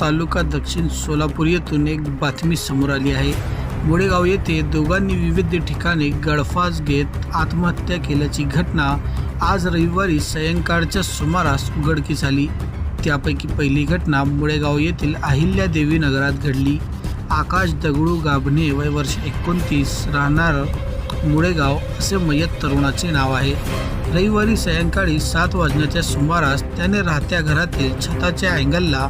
तालुका दक्षिण सोलापूर येथून एक बातमी समोर आली आहे. मुळेगाव येथे दोघांनी विविध ठिकाणी गळफास घेत आत्महत्या केल्याची घटना आज रविवारी सायंकाळच्या सुमारास उघडकीस आली. त्यापैकी पहिली घटना मुळेगाव येथील अहिल्यादेवी नगरात घडली. आकाश दगडू गाभणे वय वर्ष एकोणतीस राहणार मुळेगाव असे मयत तरुणाचे नाव आहे. रविवारी सायंकाळी सात वाजण्याच्या सुमारास त्याने राहत्या घरातील छताच्या अँगलला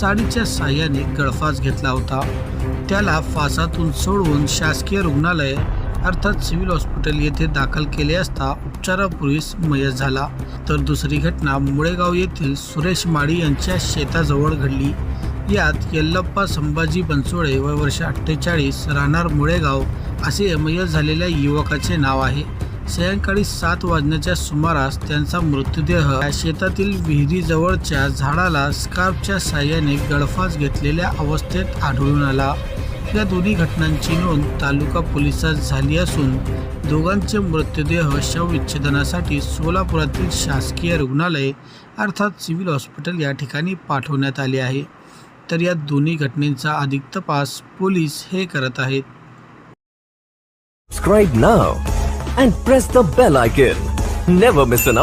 साडीच्या साह्याने गळफास घेतला होता. त्याला फासातून सोडवून शासकीय रुग्णालय अर्थात सिव्हिल हॉस्पिटल येथे दाखल केले असता उपचारापूर्वीच मयत झाला. तर दुसरी घटना मुळेगाव येथील सुरेश माळी यांच्या शेताजवळ घडली. यात येल्लप्पा संभाजी बनसोळे व वर्ष अठ्ठेचाळीस राहणार मुळेगाव असे एमयस झालेल्या युवकाचे नाव आहे. सायंकाळी सात वाजण्याच्या सुमारास त्यांचा मृतदेह शेतातील विहिरीजवळच्या झाडाला स्कार्फच्या साह्याने गळफास घेतलेल्या अवस्थेत आढळून आला. या दोन्ही घटनांची नोंद तालुका पोलिसात झाली असून दोघांचे मृतदेह शवविच्छेदनासाठी सोलापुरातील शासकीय रुग्णालय अर्थात सिव्हिल हॉस्पिटल या ठिकाणी पाठवण्यात आले आहे. तर या दोन्ही घटनेचा अधिक तपास पोलीस हे करत आहेत. Scribe now and press the bell icon never miss an